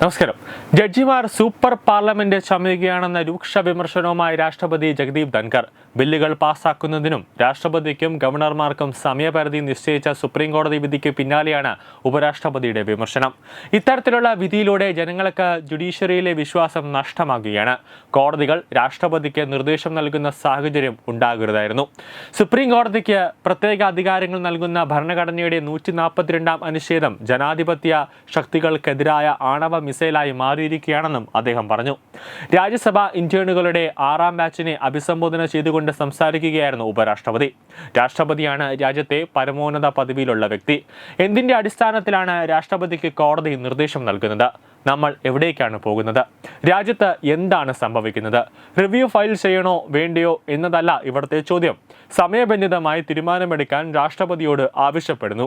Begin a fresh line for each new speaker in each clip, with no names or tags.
നമസ്കാരം. ജഡ്ജിമാർ super parliament ചമയുകയാണെന്ന രൂക്ഷ വിമർശനവുമായി രാഷ്ട്രപതി ജഗദീപ് ധൻകർ ബില്ലുകൾ പാസാക്കുന്നതിനും രാഷ്ട്രപതിക്കും ഗവർണർമാർക്കും സമയപരിധി നിശ്ചയിച്ച സുപ്രീം കോടതി വിധിക്ക് പിന്നാലെയാണ് ഉപരാഷ്ട്രപതിയുടെ വിമർശനം. ഇത്തരത്തിലുള്ള വിധിയിലൂടെ ജനങ്ങൾക്ക് ജുഡീഷ്യറിയിലെ വിശ്വാസം നഷ്ടമാകുകയാണ്. കോടതികൾ രാഷ്ട്രപതിക്ക് നിർദ്ദേശം നൽകുന്ന സാഹചര്യം ഉണ്ടാകരുതായിരുന്നു. സുപ്രീം കോടതിക്ക് പ്രത്യേക അധികാരങ്ങൾ നൽകുന്ന ഭരണഘടനയുടെ നൂറ്റി നാൽപ്പത്തിരണ്ടാം അനുച്ഛേദം ജനാധിപത്യ ശക്തികൾക്കെതിരായ ആണവ മിസൈലായി മാറിയിരിക്കുകയാണെന്നും അദ്ദേഹം പറഞ്ഞു. രാജ്യസഭ ഇന്റേണുകളുടെ ആറാം ബാച്ചിനെ അഭിസംബോധന ചെയ്തുകൊണ്ട് സംസാരിക്കുകയായിരുന്നു ഉപരാഷ്ട്രപതി. രാഷ്ട്രപതിയാണ് രാജ്യത്തെ പരമോന്നത പദവിയിലുള്ള വ്യക്തി. എന്തിന്റെ അടിസ്ഥാനത്തിലാണ് രാഷ്ട്രപതിക്ക് കോടതി നിർദ്ദേശം നൽകുന്നത്? നമ്മൾ എവിടേക്കാണ് പോകുന്നത്? രാജ്യത്ത് എന്താണ് സംഭവിക്കുന്നത്? റിവ്യൂ ഫയൽ ചെയ്യണോ വേണ്ടയോ എന്നതല്ല ഇവിടുത്തെ ചോദ്യം. സമയബന്ധിതമായി തീരുമാനമെടുക്കാൻ രാഷ്ട്രപതിയോട് ആവശ്യപ്പെടുന്നു.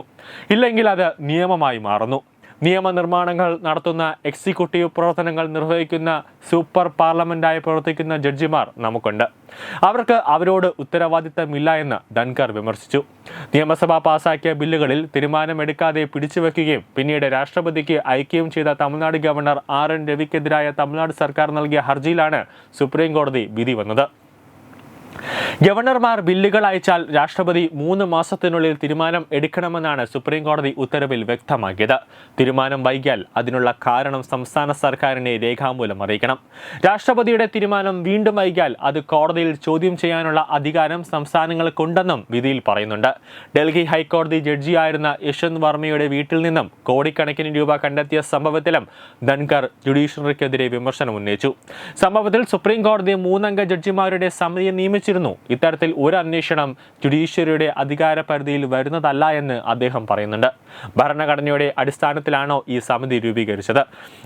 ഇല്ലെങ്കിൽ അത് നിയമമായി മാറുന്നു. നിയമനിർമ്മാണങ്ങൾ നടത്തുന്ന എക്സിക്യൂട്ടീവ് പ്രവർത്തനങ്ങൾ നിർവഹിക്കുന്ന സൂപ്പർ പാർലമെന്റായി പ്രവർത്തിക്കുന്ന ജഡ്ജിമാർ നമുക്കുണ്ട്. അവർക്ക് അവരോട് ഉത്തരവാദിത്തമില്ല എന്ന് ധൻകർ വിമർശിച്ചു. നിയമസഭ പാസാക്കിയ ബില്ലുകളിൽ തീരുമാനമെടുക്കാതെ പിടിച്ചുവെക്കുകയും പിന്നീട് രാഷ്ട്രപതിക്ക് അയക്കുകയും ചെയ്ത തമിഴ്നാട് ഗവർണർ ആർ എൻ രവിക്കെതിരായ തമിഴ്നാട് സർക്കാർ നൽകിയ ഹർജിയിലാണ് സുപ്രീം കോടതി വിധി വന്നത്. ഗവർണർമാർ ബില്ലുകൾ അയച്ചാൽ രാഷ്ട്രപതി മൂന്ന് മാസത്തിനുള്ളിൽ തീരുമാനം എടുക്കണമെന്നാണ് സുപ്രീം കോടതി ഉത്തരവിൽ വ്യക്തമാക്കിയത്. തീരുമാനം വൈകിയാൽ അതിനുള്ള കാരണം സംസ്ഥാന സർക്കാരിനെ രേഖാമൂലം അറിയിക്കണം. രാഷ്ട്രപതിയുടെ തീരുമാനം വീണ്ടും വൈകിയാൽ അത് കോടതിയിൽ ചോദ്യം ചെയ്യാനുള്ള അധികാരം സംസ്ഥാനങ്ങൾക്കുണ്ടെന്നും വിധിയിൽ പറയുന്നുണ്ട്. ഡൽഹി ഹൈക്കോടതി ജഡ്ജിയായിരുന്ന യശ്വന്ത് വർമ്മയുടെ വീട്ടിൽ നിന്നും കോടിക്കണക്കിന് രൂപ കണ്ടെത്തിയ സംഭവത്തിലും ധൻകർ ജുഡീഷ്യറിക്കെതിരെ വിമർശനം ഉന്നയിച്ചു. സംഭവത്തിൽ സുപ്രീം കോടതി മൂന്നംഗ ജഡ്ജിമാരുടെ സമിതിയെ നിയമിച്ചിരുന്നു. ഇത്തരത്തിൽ ഒരു അന്വേഷണം ജുഡീഷ്യറിയുടെ അധികാര പരിധിയിൽ വരുന്നതല്ല എന്ന് അദ്ദേഹം പറയുന്നുണ്ട്. ഭരണഘടനയുടെ അടിസ്ഥാനത്തിലാണോ ഈ സമിതി രൂപീകരിച്ചത്?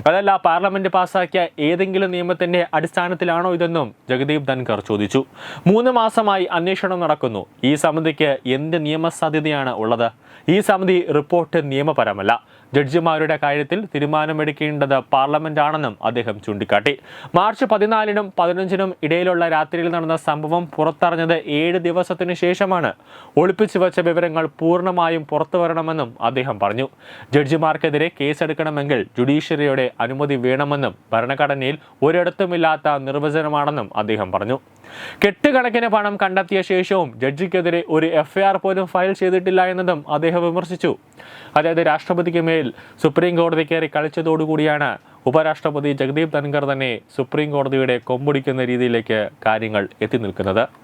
അതല്ല പാർലമെന്റ് പാസാക്കിയ ഏതെങ്കിലും നിയമത്തിന്റെ അടിസ്ഥാനത്തിലാണോ ഇതെന്നും ജഗദീപ് ധൻകർ ചോദിച്ചു. മൂന്ന് മാസമായി അന്വേഷണം നടക്കുന്നു. ഈ സമിതിക്ക് എന്ത് നിയമസാധ്യതയാണ് ഉള്ളത്? ഈ സമിതി റിപ്പോർട്ട് നിയമപരമല്ല. ജഡ്ജിമാരുടെ കാര്യത്തിൽ തീരുമാനമെടുക്കേണ്ടത് പാർലമെന്റ് ആണെന്നും അദ്ദേഹം ചൂണ്ടിക്കാട്ടി. മാർച്ച് പതിനാലിനും പതിനഞ്ചിനും ഇടയിലുള്ള രാത്രിയിൽ നടന്ന സംഭവം പുറത്തറിഞ്ഞത് ഏഴ് ദിവസത്തിനു ശേഷമാണ് ഒളിപ്പിച്ചു വച്ച വിവരങ്ങൾ പൂർണമായും പുറത്തു വരണമെന്നും അദ്ദേഹം പറഞ്ഞു. ജഡ്ജിമാർക്കെതിരെ കേസെടുക്കണമെങ്കിൽ ജുഡീഷ്യറിയുടെ അനുമതി വേണമെന്നും ഭരണഘടനയിൽ ഒരിടത്തുമില്ലാത്ത നിർവചനമാണെന്നും അദ്ദേഹം പറഞ്ഞു. കെട്ടുകണക്കിന് പണം കണ്ടെത്തിയ ശേഷവും ജഡ്ജിക്കെതിരെ ഒരു എഫ്ഐആർ പോലും ഫയൽ ചെയ്തിട്ടില്ല എന്നതും അദ്ദേഹം വിമർശിച്ചു. അതായത് രാഷ്ട്രപതിക്ക് മേൽ സുപ്രീം കോടതി കയറി കളിച്ചതോടുകൂടിയാണ് ഉപരാഷ്ട്രപതി ജഗദീപ് ധൻഖർ തന്നെ സുപ്രീം കോടതിയുടെ കൊമ്പൊടിക്കുന്ന രീതിയിലേക്ക് കാര്യങ്ങൾ എത്തി നിൽക്കുന്നത്.